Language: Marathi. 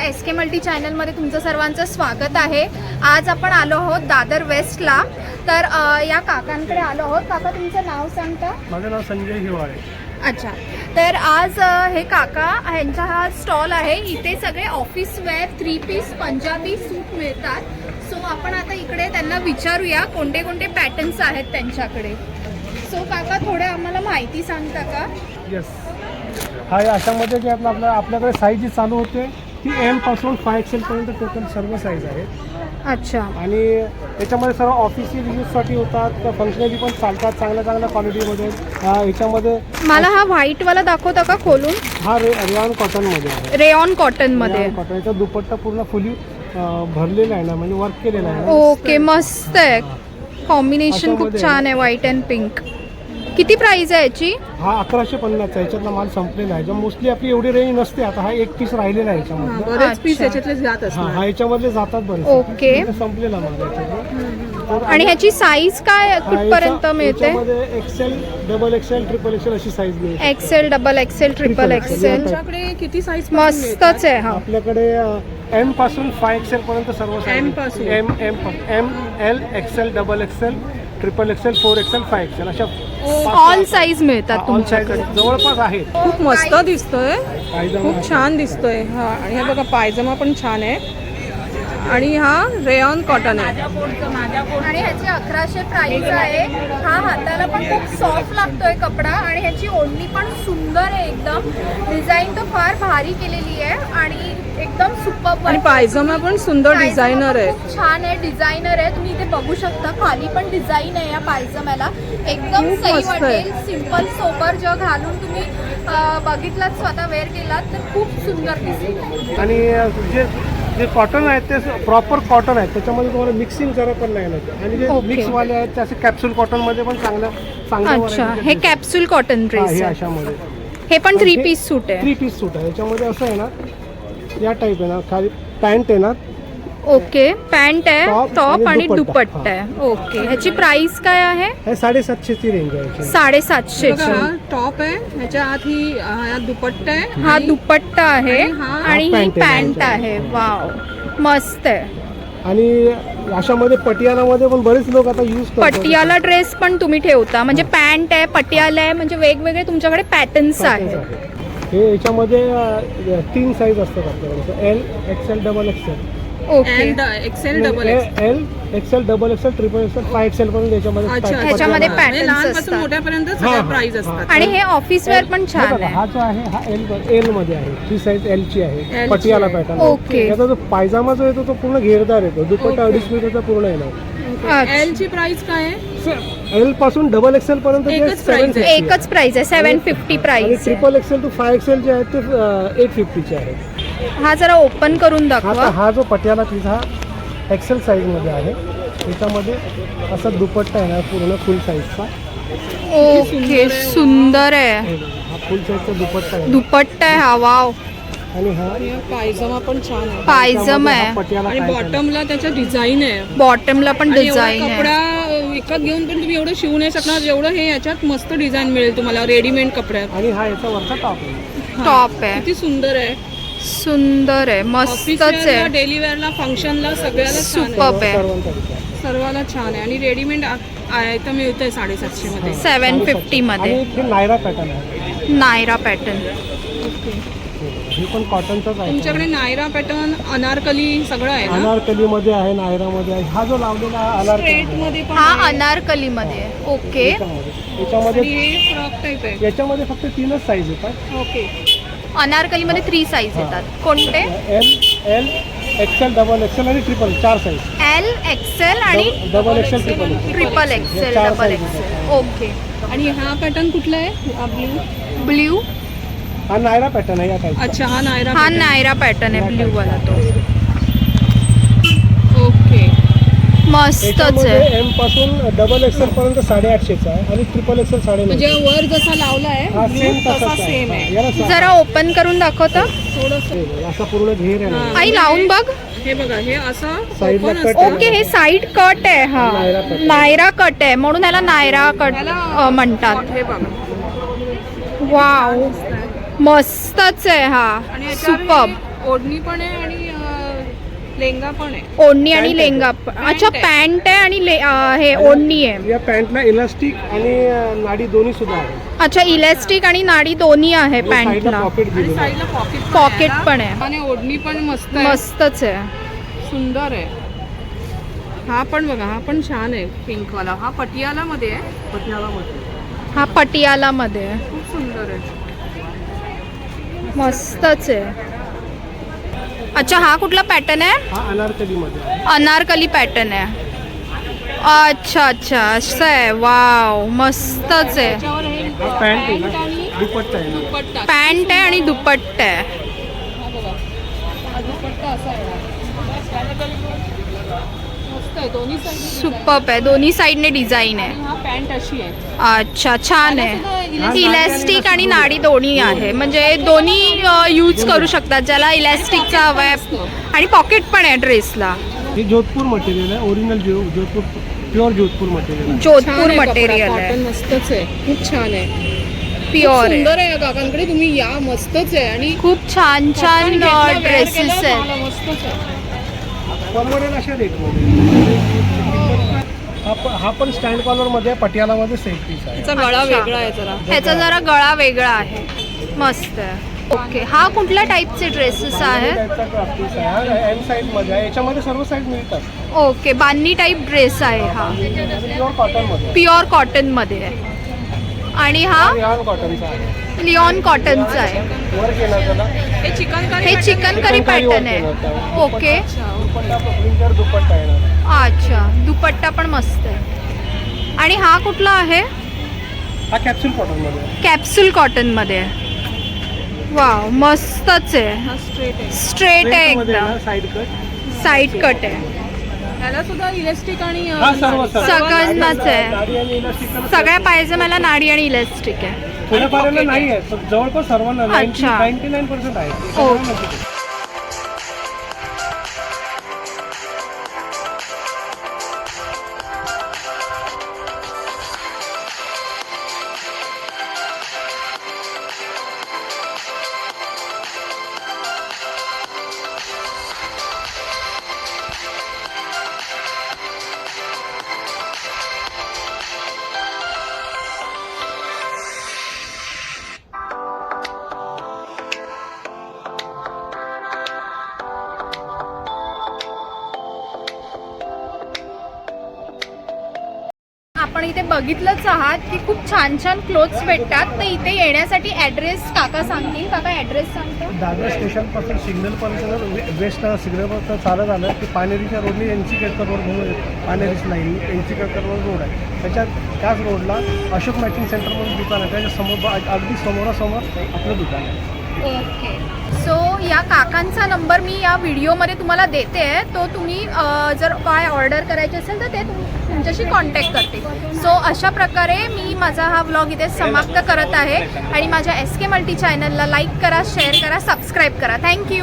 एस के मल्टी चॅनलमध्ये तुमचं सर्वांचं स्वागत आहे. आज आपण आलो आहोत दादर वेस्टला तर अ, या काकांकडे आलो आहोत. काका तुमचं नाव सांगता? माझं नाव संजय हिवाळे. अच्छा. तर आज अ, हे काका ह्यांचा हा स्टॉल आहे. इथे सगळे office wear three piece Punjabi suit मिळतात. सो आपण आता इकडे त्यांना विचारूया कोणते कोणते पॅटर्न्स आहेत त्यांच्याकडे. सो काका थोडं आम्हाला माहिती सांगता का? येस हा या अशामध्ये जे आपलं आपल्या आपल्याकडे साईज जी चालू होते. ती एमपासून फाय एक्सेलपर्यंत टोटल सर्व साईज आहेत. अच्छा. आणि याच्यामध्ये सर्व ऑफिशियल यूजसाठी होतात तर फंक्शनली पण चालतात चांगल्या चांगल्या क्वालिटीमध्ये अं, याच्यामध्ये मला हा व्हाईटवाला दाखवता का खोलून? हा रे रेऑन कॉटनमध्ये आहे. रेऑन कॉटनमध्ये रेऑन कॉटन याचा दुपट्टा पूर्ण फुली भरलेला आहे ना म्हणजे वर्क केलेला आहे ना. ओके मस्त आहे. कॉम्बिनेशन खूप छान आहे व्हाईट अँड पिंक किती प्राइस आहे याची? हा अकराशे पन्नासचा याच्यातला माल संपलेला आहे. जो मोस्टली आपली एवढी रेंज नसते. आता हा एक पीस राहिलेला आहे याच्यामध्ये. बरेच पीस अच्छा. याच्यातले जात हा हा याच्यामधले जातात बरेच. ओके. इथे संपलेला माल याच्यातला. तर आणि ह्याची साईज काय कुठपर्यंत मिळते? याच्यामध्ये XL double XL triple XL अशी साईज मिळते. XL double XL triple XL तुमच्याकडे किती साईज मस्तच आहे हा. आपल्याकडे एमपासून फाय एक्सेल पर्यंत सर्व M पासून? M M M L XL double XL triple XL four XL five XL अशा ऑल साईज मिळतात ऑल साईज तुमच्याकडे जवळपास आहेत. खूप मस्त दिसतोय. पायजमा खूप छान दिसतोय. हा आणि हे बघा पायजमा पण छान आहे. आणि हा रेऑन कॉटन आहे. अकराशे प्राइस आहे. हा हाताला पण खूप सॉफ्ट लागतोय कपडा आणि ह्याची ओढणी पण सुंदर आहे एकदम. डिझाईन तर फार भारी केलेली आहे आणि एकदम सुपर आणि पायजमा पण सुंदर डिझायनर आहे. छान आहे डिझायनर आहे. तुम्ही इथे बघू शकता खाली पण डिझाईन आहे या पायजम्याला एकदम सही. वाटेल सिंपल सोबर जग घालून तुम्ही बघितलात स्वतः वेअर केलात तर खूप सुंदर दिसेल आणि जे कॉटन आहेत ते प्रॉपर कॉटन आहेत त्याच्यामध्ये तुम्हाला मिक्सिंग करत पण नाही लागत आणि जे Okay. मिक्सवाले आहेत ते असे कॅप्सूल कॉटनमध्ये पण चांगल्या चांगल्या अच्छा variety हे दिसतात. कॅप्सूल कॉटन हा, ड्रेस हे अशामध्ये. हे पण थ्री पीस सूट आहे. थ्री पीस सूट आहे. याच्यामध्ये असं आहे ना या टाईप आहे ना खाली पॅन्ट आहे ना ओके. पॅन्ट आहे टॉप आणि दुपट्टा. आहे. ओके. ह्याची प्राइस काय आहे? हे साडेसातशेची रेंज आहे. साडेसातशे हा टॉप आहे ह्याच्या आत ही हा दुपट्टा आहे हा आणि दुपट्टा आहे आणि हा- पॅन्ट आहे वाव मस्त आहे. आणि अशामध्ये पटियालामध्ये पण बरेच लोक आता यूज करतात. पटियाला ड्रेस पण तुम्ही ठेवता. म्हणजे पॅन्ट आहे पटियाला आहे म्हणजे वेगवेगळे तुमच्याकडे पॅटर्न्स आहेत. हे याच्यामध्ये तीन साईज असतात आपल्याकडे. L XL double XL okay and XL double XL L XL double XL triple XL five XL पर्यंत याच्यामध्ये अच्छा pattern ह्याच्यामध्ये आहे. patterns लहानपासून असतात. मोठ्यापर्यंत सगळ्या हा, प्राइस हा. असतात आणि हे ऑफिस वेअर पण हे छान बघा, आहे हा जो आहे हा एल एलमध्ये आहे ही साईज एल ची आहे L ची पटियाला आहे. Pattern okay. याचा जो पायजामा जो येतो तो पूर्ण घेरदार येतो दुपट्टा ओके. अडीच मीटरचा पूर्ण येणार अच्छा. एल ची प्राइस काय आहे एलपासून डबल एक्सेल पर्यंत एकच price आहे. एकच प्राइस आहे सेवन फिफ्टी प्राइस आहे triple XL to five XL जे आहेत ते एट फिफ्टीचे आहेत हा जरा ओपन करून आता दाखवा. हा जो पटियाला पीस हा एक्सेल साईजमध्ये आहे. त्याच्यामध्ये असा दुपट्टा आहे ना पूर्ण फुल साईजचा ओके सुंदर आहे. हा फुल साईजचा दुपट्टा आहे. दुपट्टा आहे हा वाव आणि हा हा पायजमा पण छान आहे. पायजम त्यामध्ये हा आहे पटियाला आणि काय करणार? बॉटमला त्याच्या डिझाईन आहे. बॉटमला पण आणि एवढा डिझाईन कपडा आहे विकत घेऊन पण तुम्ही एवढं शिवू नाही शकणार. जेवढं हे याच्यात मस्त डिझाईन मिळेल तुम्हाला रेडीमेड कपड्यात. आणि हा याचा वरचा टॉप आहे. टॉप आहे. किती सुंदर आहे. सुंदर आहे. ऑफिस मस्तच आहे. डेली वेअरला फंक्शनला सगळ्याला छान आहे. सर्वाला छान आहे. आणि रेडीमेड आयतं मिळतंय साडेसातशे मध्ये. सेवन फिफ्टी मध्ये. आणि हे नायरा पॅटर्न आहे. नायरा पॅटर्न ही पण कॉटनचाच आहे. तुमच्याकडे नायरा पॅटर्न अनारकली सगळं आहे ना? अनारकलीमध्ये आहे नायरामध्ये आहे. हा जो लावलेला हा अनारकली. मध्ये हा. अनारकली मध्ये ओके याच्यामध्ये. आणि याच्यामध्ये फ्रॉक टाईप आहे. याच्यामध्ये फक्त तीनच साईज येतात. ओके अनारकली मध्ये थ्री साईज येतात. कोणते? L L XL double XL आणि ट्रिपल चार साईज एल एक्सेल आणि double XL triple triple XL चार डबल size एक्सेल ओके आणि हा पॅटर्न कुठला आहे? ब्ल्यू ब्ल्यू हा नायरा पॅटर्न आहे या टाईप अच्छा हा नायरा हा pattern. नायरा पॅटर्न आहे. ब्ल्यू वाला तो ओके मस्तच आहे एमपासून डबल एक्सेल पर्यंत साडेआठशेचा आहे आणि ट्रिपल एक्सेल साडे म्हणजे वर जसा लावला हा आहे सेम blue तसा तसाच सेम आहे. याला सा- जरा ओपन करून दाखवता. थोडस. असा पूर्ण घेर आहे. ना हा. आई लावून बघ. हे बघा हे असं Side ला open cut असतं. ओके हे साईड कट आहे हा. नायरा cut. नायरा कट आहे म्हणून ह्याला नायरा कट अ, म्हणतात. हे बघा. वाव. मस्तच आहे हा. आणि सुपर ही ओढणी पण आहे आणि लेंगा पण आहे. ओढणी आणि Pant आहे. लेंगा. प- अच्छा आहे. पॅन्ट आहे आणि ले- अं, हे ओढणी आहे. या पॅन्टला इलास्टिक आणि अं, नाडी दोन्ही सुद्धा आहे. अच्छा इलेस्टिक आणि नाडी दोन्ही आहे साईडला पॅन्टला पॉकेट आणि दिलेलं आहे. साईडला पॉकेट Pocket पण आहे. आणि ओढणी पण मस्त आहे. मस्तच आहे. सुंदर आहे. हा पण बघा हा पण छान आहे पिंक वाला हा पटियाला मध्ये आहे. हा पटियाला मध्ये आहे. खूप सुंदर आहे. मस्तच आहे. अच्छा हा कुठला पॅटर्न आहे? हा अनारकलीमध्ये. अनारकली पॅटर्न आहे. अच्छा अच्छा असं आहे. वाव मस्तच आहे. त्याच्यावर हे हा पॅन्ट आहे पॅन्ट ना. आणि दुपट्टा आहे ना. दुपट्टा. पॅन्ट आहे आणि दुपट्टा आहे. हा बघा. हा दुपट्टा असा आहे मस्त आहे दोन्ही आहे. दोन्ही साईडने डिझाईन आहे. हा पॅन्ट अशी आहे. अच्छा छान आहे. इलॅस्टिक आणि नाडी दोन्ही आहे. म्हणजे दोन्ही यूज करू शकतात ज्याला इलॅस्टिकचा हवा आहे आणि पॉकेट पण आहे ड्रेसला हे जोधपूर मटेरियल आहे. ओरिजिनल जो Jodhpur pure Jodhpur material Jodhpur material आहे मस्तच आहे. खूप छान आहे. प्युअर आहे. सुंदर आहे काकांकडे. तुम्ही या मस्तच आहे. आणि खूप छान छान ड्रेसेस आहे. परवडेल अशा रेटमध्ये हा हा पण स्टँड कॉलरमध्ये आहे, पटियालामध्ये सेट पीस आहे. त्याचा गळा अच्छा. वेगळा आहे जरा. ह्याचा जरा गळा वेगळा आहे. मस्त आहे. ओके हा कुठल्या टाईपचे ड्रेसेस आहेत पीस आहे? एम साईजमध्ये आहे. याच्यामध्ये सर्व साईज मिळतात. ओके बान्नी टाईप ड्रेस आहे हा. प्युअर कॉटनमध्ये प्युअर कॉटनमध्ये आहे. आणि हा रिहान कॉटनचा आहे. लिओन कॉटनचा आहे. हे चिकन करी हे चिकन करी पॅटर्न आहे. ओके अच्छा दुपट्टा पण मस्त आहे. आणि हा कुठला आहे? हा कॅप्सूल कॉटनमध्ये आहे. कॅप्सूल कॉटनमध्ये आहे. वाव मस्तच आहे. स्ट्रेट आहे. स्ट्रेट आहे Print मध्ये एकदम. साईड कट आहे. ह्याला सुद्धा इलेस्टिक आणि हा. सगळ्यांनाच आहे. सगळ्या पाहिजे मला नाडी आणि इलेस्टिक आहे नाही जवळपास सर्वांना अच्छा. नाईन्टी नाईन पर्सेंट आहे आपण इथे बघितलंच आहात की खूप छान छान क्लोथ्स भेटतात. तर इथे येण्यासाठी ॲड्रेस काका सांगतील? काका ॲड्रेस सांगतो. दादर स्टेशनपासून सिग्नलपर्यंत वेस्ट सिग्नलपर्यंत चालत आलं की पानेरीच्या रोडने एनसी केळकर रोड म्हणून. पानेरीच line NC Kelkar road road आहे. त्याच्यात त्याच रोडला अशोक मॅचिंग सेंटर म्हणून दुकान आहे. त्याच्यासमोर अगदी समोरासमोर आपलं दुकान आहे. ओके या काकांचा नंबर मी या व्हिडिओमध्ये तुम्हाला देते तो तुम्ही जर काय ऑर्डर करायचे असेल तर ते तुमच्याशी कॉन्टॅक्ट करते सो अशा प्रकारे मी माझा हा व्लॉग इथे समाप्त करत आहे. आणि माझ्या एस के मल्टी चॅनलला लाईक करा शेअर करा सबस्क्राईब करा. Thank you